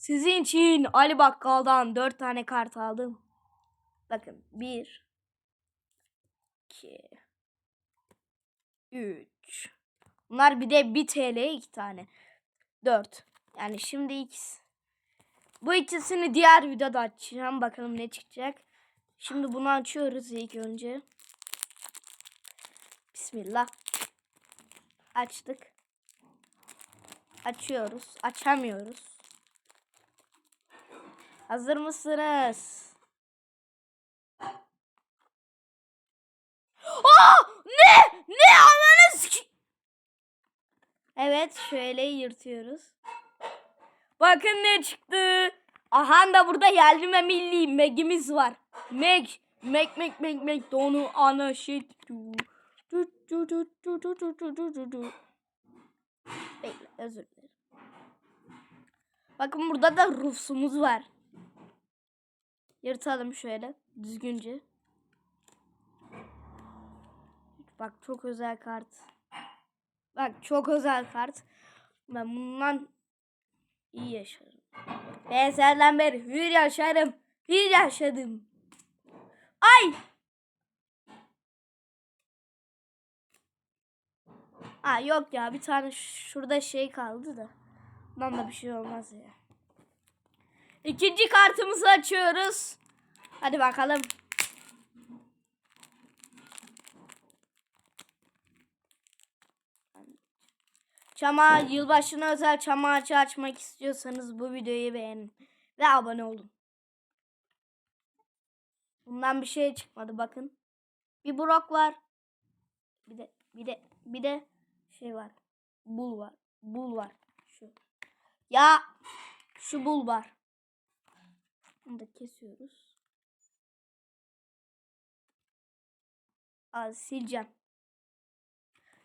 Sizin için Ali Bakkal'dan 4 tane kart aldım. Bakın 1 2 3 Bunlar bir de 1 TL 2 tane. 4. Yani şimdi ikisi. Bu ikisini diğer videoda açacağım. Bakalım ne çıkacak. Şimdi bunu açıyoruz ilk önce. Bismillah. Açtık. Açıyoruz. Açamıyoruz. Hazır mısınız? Aa! Ne? Ne ananı siki- Evet şöyle yırtıyoruz. Bakın ne çıktı. Aha da burada yerli ve milli Meg'imiz var. Meg. Meg Meg Meg Meg donu ana. Bekle özür dilerim. Bakın burada da Rus'umuz var. Yırtalım şöyle düzgünce. Bak çok özel kart. Bak çok özel kart. Ben bundan iyi yaşarım. Ben senden beri hür yaşarım. Hür yaşadım. Ay! Aa yok ya bir tane şurada şey kaldı da. Bundan da bir şey olmaz ya. İkinci kartımızı açıyoruz. Hadi bakalım. Çama yılbaşına özel çam ağacı açmak istiyorsanız bu videoyu beğenin ve abone olun. Bundan bir şey çıkmadı bakın. Bir brok var. Bir de bir de bir de şey var. Bul var. Bul var. Şu. Ya şu bul var. Bunu da kesiyoruz. Aa, sileceğim.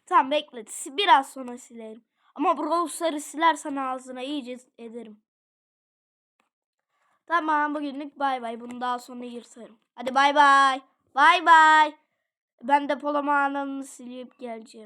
Tamam bekle. Biraz sonra silerim. Ama browser'ı silersen ağzına iyice ederim. Tamam bugünlük bay bay. Bunu daha sonra yırtarım. Hadi bay bay. Bay bay. Ben depolama alanını silip geleceğim.